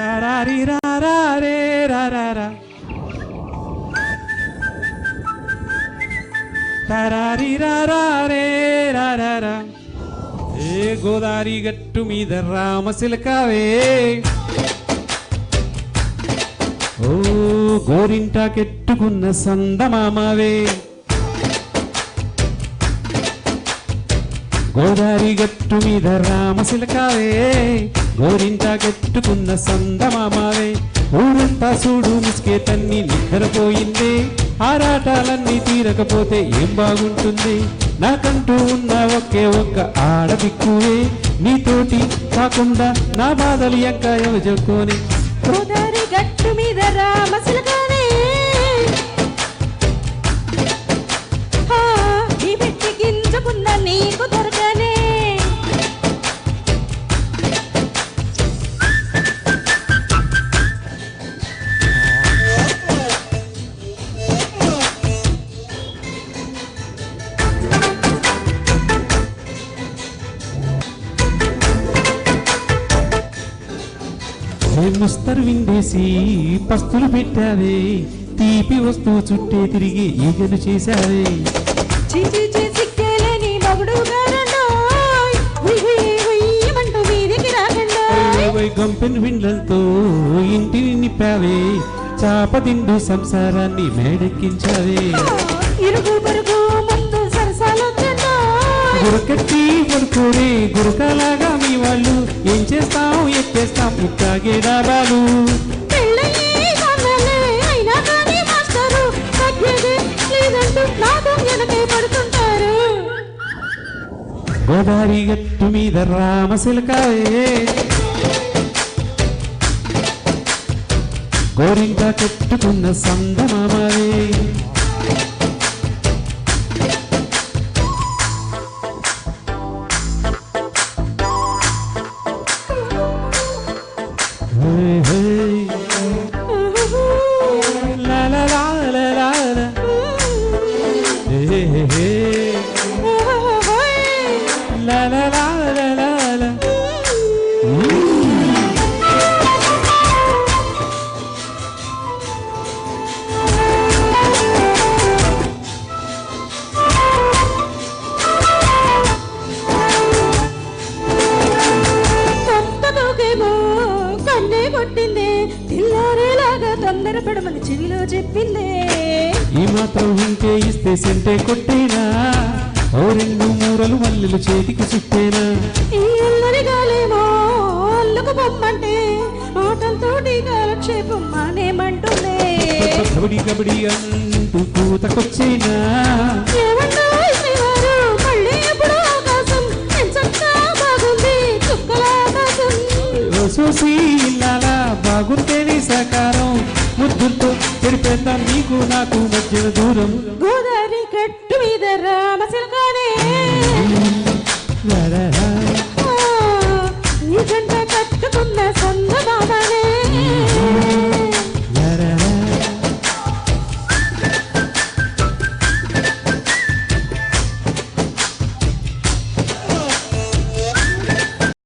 తరారి రారే రారా తరారి రారే రారా ఏ గోదారి గట్టు మీద రామశిలకావే? ఓ గోరింటాకెట్టుకున్న సందమామవే? గోదారి గట్టు మీద రామశిలకావే గోరింటాకెట్టుకున్న సందమామావే ఊరంతా చూడు ముసుకే తన్ని నిద్రపోయిందే ఆరాటాలన్నీ తీరకపోతే ఏం బాగుంటుంది? నాకంటూ ఉన్న ఒకే ఒక్క ఆడదిక్కువే నీతోటి కాకుండా నా బాధలు ఎక్క ఎవరు చెప్పుకొని. గోదారి గట్టు మీద రామశిలకానే ముస్తరు విండేసి పస్తులు పెట్టావే. తీపి వస్తువు చుట్టే తిరిగి ఈగలు చేశావే. గంపెన్ విండ్లతో ఇంటిని నింపావే చాప తిండు సంసారాన్ని మేడెక్కించావే. గురకట్టి పడుకోరే గురకలాగా వెనకే పడుతుంటారు గోదావరి గట్టు మీద రామశిలకావే గోరింక కట్టుకున్న సందమామవే. ఈ మాత్రం ఇంకే ఇస్తే సెంటే కొట్టేనా. ఓ రెండు మూరలు మల్లెలు చేతికి చుట్టేనా? ఈ అల్లరి గాలేమో అల్లుకు బొమ్మంటే ఆటలతోటి కాలక్షేపం మానేమంటుందే కబడి కబడి అంటూ కూతకొచ్చేనా చూసి ఇల్లాలా బాగుంటేనే సాకారం. ముద్దులతో తెరిపేద్దాం నీకు నాకు మధ్యన దూరం. గోదావరి வெட்டு மீத ராமசில்கானே